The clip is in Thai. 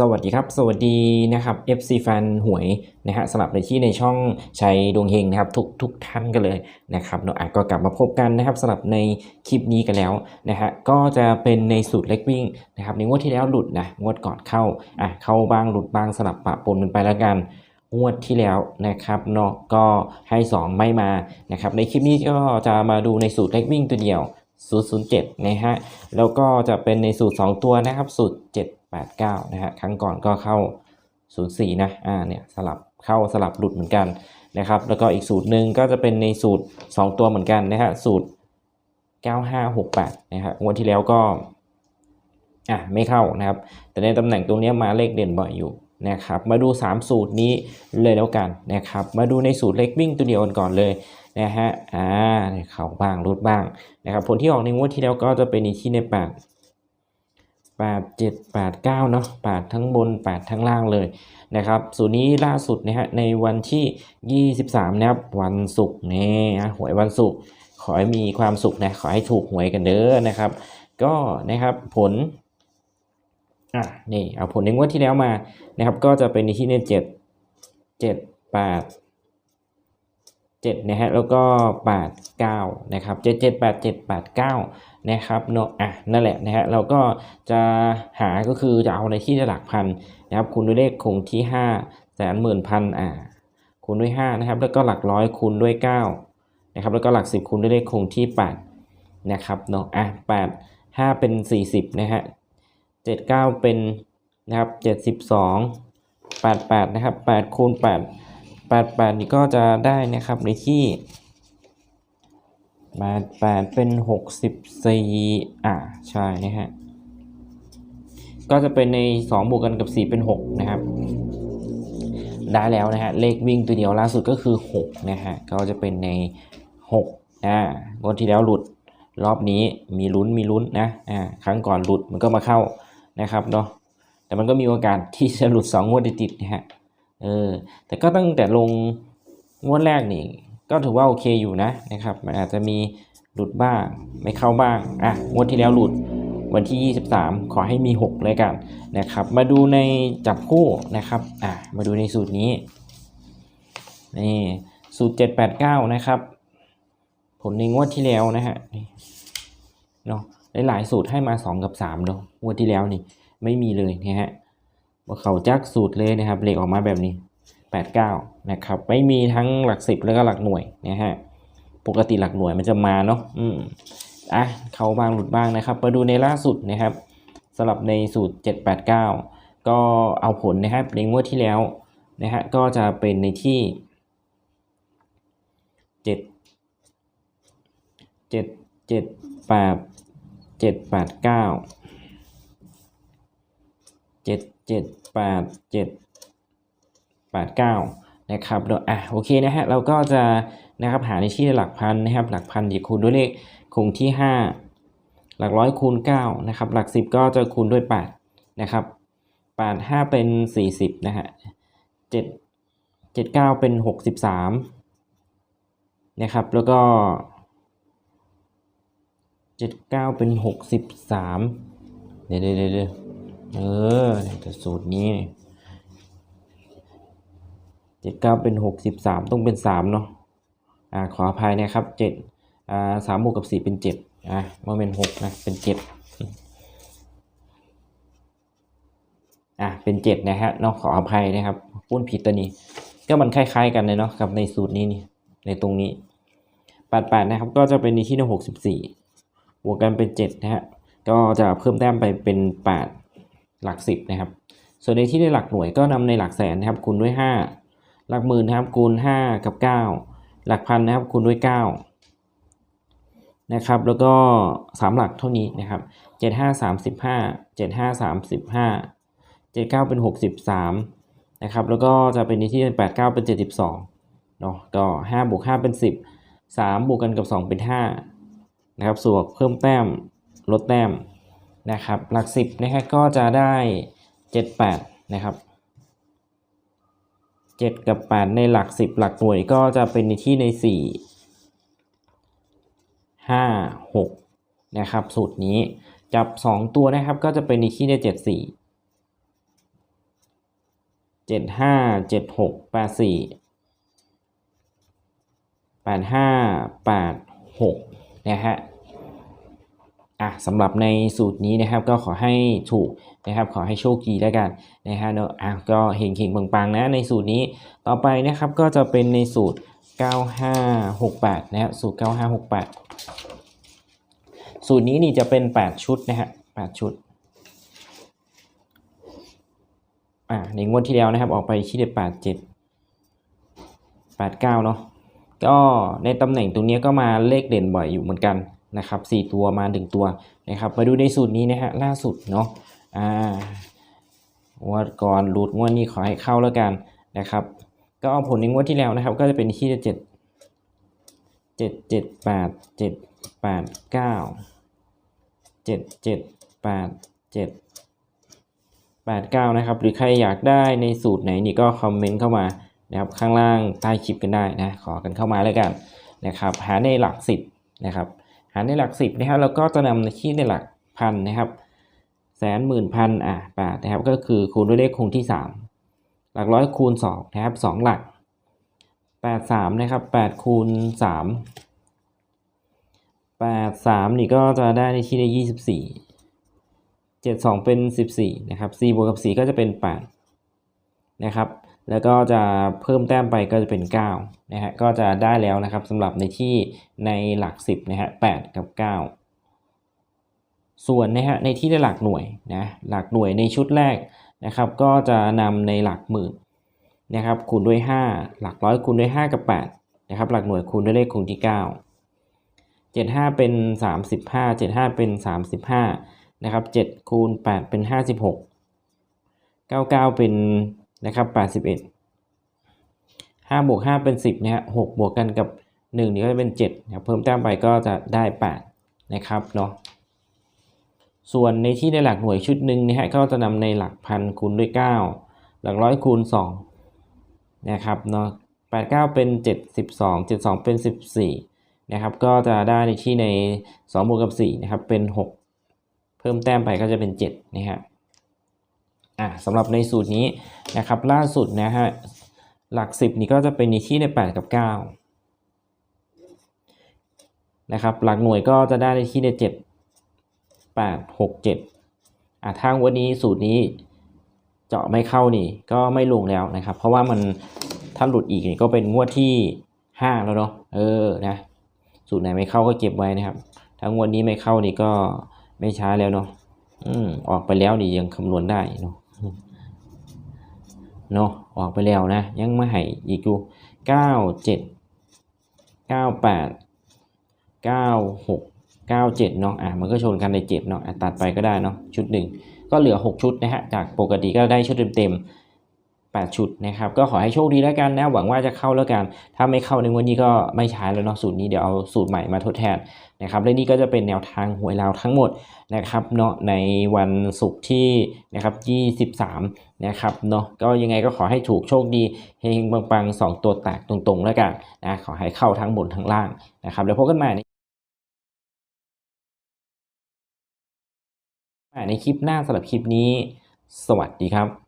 สวัสดีครับ สวัสดีนะครับ FC แฟนหวยนะฮะสลับในที่ในช่องชัยดวงเฮงนะครับทุกทุกท่านกันเลยนะครับเนาอะก็กลับมาพบกันนะครับสลับในคลิปนี้กันแล้วนะฮะก็จะเป็นในสูตรเล็กวิ่งนะครับในงวดที่แล้วหลุดนะงวดก่อนเข้าอะเข้าบ้างหลุดบ้างสลับปะปนกันไปแล้วกันงวดที่แล้วนะครับเนาะก็ให้ 2 ไม่มานะครับในคลิปนี้ก็จะมาดูในสูตรเล็กวิ่งตัวเดียว007นะฮะแล้วก็จะเป็นในสูตร 2 ตัวนะครับสูตร 89นะฮะครั้งก่อนก็เข้า 04 นะอ่าเนี่ยสลับเข้าสลับหลุดเหมือนกันนะครับแล้วก็อีกสูตรหนึ่งก็จะเป็นในสูตร 2 ตัวเหมือนกันนะฮะสูตร 9568นะฮะงวดที่แล้วก็อะไม่เข้านะครับ แต่ในตำแหน่งตรงนี้มาเลขเด่นบ่อยอยู่นะครับมาดู 3 สูตรนี้เลยแล้วกันนะครับมาดูในสูตรเล็กวิ่งตัวเดียวกันก่อนเลยนะฮะอ่าเข้าบ้างรุดบ้างนะครับผลที่ออกในงวดที่แล้วก็จะเป็นอีกที่ในแปดแปดเจ็ดแปดเก้าเนาะแปดทั้งบนแปดทั้งล่างเลยนะครับสูตรนี้ล่าสุดนะฮะในวันที่ 23นะครับวันศุกร์นี่นะหวยวันศุกร์ขอให้มีความสุขนะขอให้ถูกหวยกันเด้อนะครับ ก็นะครับผลอะนี่เอาผลในงวดที่แล้วมานะครับ ก็จะเป็นในที่ในเจ็ดเจ็ดแปด เจ็ดนะฮะแล้วก็แปดเก้านะครับเจ็ดเจ็ดแปดเจ็ดแปดเก้านะครับเนาะอะนั่นแหละนะฮะเราก็จะหาก็คือจะเอาในที่หลักพันนะครับคูณด้วยเลขคงที่ห้าแสนหมื่นพันอ่าคูณด้วยห้านะครับแล้วก็หลักร้อยคูณด้วยเก้านะครับแล้วก็หลักสิบคูณด้วยเลขคงที่แปดนะครับเนาะอะแปดห้าเป็นสี่สิบนะฮะเจ็ดเก้าเป็นนะครับเจ็ดสิบสองแปดแปดนะครับแปดคูณแปดแปดแปดนี่ก็จะได้นะครับในที่แปดแปดเป็นหกสิบสี่อ่าใช่นะฮะก็จะเป็นในสองบวกกันกับสี่เป็นหกนะครับ ได้แล้วนะฮะ เลขวิ่งตัวเดียวล่าสุดก็คือหกนะฮะ ก็จะเป็นในหกอ่างวดที่แล้วหลุด รอบนี้มีลุ้นมีลุ้นนะ อ่า ครั้งก่อนหลุดมันก็มาเข้านะครับเนาะ แต่มันก็มีโอกาสที่จะหลุด 2 งวดติดนะฮะ เออแต่ก็ตั้งแต่ลงงวดแรกนี่ ก็ถือว่าโอเคอยู่นะนะครับมันอาจจะมีหลุดบ้างไม่เข้าบ้างอะงวดที่แล้วหลุดวันที่ 23 ขอให้มี 6 เลยกันนะครับ มาดูในจับคู่นะครับอะมาดูในสูตรนี้นี่สูตร 789 นะครับ ผลในงวดที่แล้วนะฮะนี่เนาะหลายๆสูตรให้มา 2 กับ3เนาะงวดที่แล้วนี่ไม่มีเลยนะฮะ ว่าเขาจักสูตรเลยนะครับเลขออกมาแบบนี้ 89 นะครับ ไม่มีทั้งหลัก 10 แล้วก็หลักหน่วยนะฮะปกติหลักหน่วยมันจะมาเนาะอืมอะเขาบางหลุดบ้างนะครับมาดูในล่าสุดนะครับสำหรับในสูตร 789 ก็เอาผลนะครับในงวดที่แล้วนะฮะก็จะเป็นในที่7เจ็ดเจ็ดแปดเจ็ดแปดเจ็ดแปดเก้านะครับเดี๋ยอะโอเคนะฮะเราก็จะนะครับหาในที่หลักพันนะครับหลักพันคูณด้วยเลขคงที่ห้าหลักร้อยคูณเก้านะครับหลักสิบก็จะคูณด้วยแปดนะครับแปดห้าเป็นสี่สิบนะฮะเจ็ดเจ็ดเก้าเป็นหกสิบสามนะครับ แล้วก็เจ็ดเก้าเป็นหกสิบสามเดี๋ยวเดี๋ยวเดี๋ยว เออแต่สูตรนี้เจ็ดเก้าเป็นหกสิบสามต้องเป็นสามเนาะอ่าขออภัยนะครับเจ็ดอ่าสามบวกกับสี่เป็นเจ็ดอะว่าเป็นหกนะเป็นเจ็ดอะเป็นเจ็ดนะฮะเนาะขออภัยนะครับพูดผิดตัวนี้ ก็มันคล้าย ๆ กันเลยเนาะกับในสูตรนี้นี่ในตรงนี้แปดแปดนะครับ ก็จะเป็นในที่หกสิบสี่บวกกันเป็น7นะฮะก็จะเพิ่มแต้มไปเป็น8 หลัก 10 นะครับ ส่วนในที่ได้หลักหน่วยก็นำในหลักแสนนะครับคูณด้วย 5 หลักหมื่นนะครับคูณ 5 กับ 9 หลักพันนะครับคูณด้วย 9 นะครับ แล้วก็ 3 หลักเท่านี้นะครับ 7 5 35 7 5 35 7 9 เป็น 63 นะครับ แล้วก็จะเป็นในที่8 9 เป็น 72 เนาะก็5บวก5เป็น 10 3 บวกกันกับ 2 เป็น 5 นะครับส่วนเพิ่มแต้มลดแต้ม นะครับหลักสิบนะครับก็จะได้เจ็ดแปดนะครับเจ็ดกับแปดในหลักสิบหลักหน่วยก็จะเป็นในที่ในสี่ห้าหกนะครับ สูตรนี้จับสองตัวนะครับก็จะเป็นในที่ในเจ็ดสี่เจ็ดห้าเจ็ดหกแปดสี่แปดห้าแปดหกนะฮะ อะสำหรับในสูตรนี้นะครับก็ขอให้ถูกนะครับขอให้โชคดีแล้วกันนะฮะเนอะอะก็เฮงเฮงปังๆนะในสูตรนี้ต่อไปนะครับก็จะเป็นในสูตร 9568นะฮะสูตร 9568 สูตรนี้นี่จะเป็น 8 ชุดนะฮะ8ชุดอ่าในงวดที่แล้วนะครับออกไปที่ได้87 89เนาะก็ในตำแหน่งตรงนี้ก็มาเลขเด่นบ่อยอยู่เหมือนกัน นะครับ4ตัวมา 1 ตัวนะครับ มาดูในสูตรนี้นะฮะล่าสุดเนาะอ่างวดก่อนหลุดงวดนี้ขอให้เข้าแล้วกันนะครับ ก็เอาผลในงวดที่แล้วนะครับ ก็จะเป็นที่เจ็ดเจ็ดเจ็ดแปดเจ็ดแปดเก้าเจ็ดเจ็ดแปดเจ็ดแปดเก้านะครับ หรือใครอยากได้ในสูตรไหนนี่ก็คอมเมนต์เข้ามานะครับข้างล่างใต้คลิปกันได้นะขอกันเข้ามาแล้วกันนะครับ หาในหลักสิบนะครับ หาในหลักสิบนะครับแล้วก็จะนำในที่ในหลักพันนะครับแสนหมื่นพันอะบาทนะครับก็คือคูณด้วยเลขคงที่สามหลักร้อยคูณสองนะครับสองหลักแปดสามนะครับแปดคูณสามแปดสามนี่ก็จะได้ในที่ได้ยี่สิบสี่เจ็ดสองเป็นสิบสี่นะครับสี่บวกกับสี่ก็จะเป็นแปดนะครับ แล้วก็จะเพิ่มแต้มไปก็จะเป็นเก้านะฮะก็จะได้แล้วนะครับสำหรับในที่ในหลักสิบนะฮะแปดกับเก้าส่วนนะฮะในที่ได้หลักหน่วยนะหลักหน่วยในชุดแรกนะครับก็จะนำในหลักหมื่นนะครับคูณด้วย 5 หลักร้อยคูณด้วย 5 กับ8นะครับหลักหน่วยคูณด้วยเลขคงที่ 9 75 เป็น 35 75 เป็น 35นะครับ7คูณ8เป็น 56 99 เป็น นะครับ81 5บวก5เป็น 10นะฮะ6บวกกันกับ1นี่ก็จะเป็น7นะครับเพิ่มแต้มไปก็จะได้ 8 นะครับเนาะส่วนในที่ในหลักหน่วยชุดหนึ่งนะฮะก็จะนำในหลักพันคูณด้วย 9 หลักร้อยคูณ2นะครับเนาะ89 เป็น 72 72 เป็น 14นะครับก็จะได้ในที่ใน2บวกกับ4นะครับเป็น 6 เพิ่มแต้มไปก็จะเป็น7นะฮะ อะสำหรับในสูตรนี้นะครับล่าสุดนะฮะหลัก 10 นี่ก็จะเป็นในที่ใน 8 กับ 9 นะครับ หลักหน่วยก็จะได้ในที่ใน7แปดหกเจ็ดอะทางวันนี้สูตรนี้เจาะไม่เข้านี่ก็ไม่ลงแล้วนะครับ เพราะว่ามันถ้าหลุดอีกนี่ก็เป็นงวดที่ห้าแล้วเนาะเออนะสูตรไหนไม่เข้าก็เก็บไว้นะครับถ้างวดนี้ไม่เข้านี่ก็ไม่ช้าแล้วเนาะอืมออกไปแล้วนี่ยังคำนวณได้เนาะ เนาะออกไปแล้วนะ ยังไม่ให้อีกดูเก้าเจ็ดเก้าแปดเก้าหก97เนาะอะมันก็ชนกันใน7เนาะอะตัดไปก็ได้เนาะชุดหนึ่งก็เหลือ6ชุดนะฮะจากปกติก็ได้ชุดเต็มๆ 8 ชุดนะครับ ก็ขอให้โชคดีแล้วกันนะ หวังว่าจะเข้าแล้วกัน ถ้าไม่เข้าในวันนี้ก็ไม่ใช้แล้วเนาะสูตรนี้เดี๋ยวเอาสูตรใหม่มาทดแทนนะครับและนี่ก็จะเป็นแนวทางหวยลาวทั้งหมดนะครับเนาะในวันศุกร์ที่นะครับ23นะครับเนาะก็ยังไงก็ขอให้ถูกโชคดีเฮงปังๆ 2 ตัวแตกตรงๆแล้วกันนะขอให้เข้าทั้งบนทั้งล่างนะครับแล้วพบกันใหม่ในคลิปหน้าสำหรับคลิปนี้ สวัสดีครับ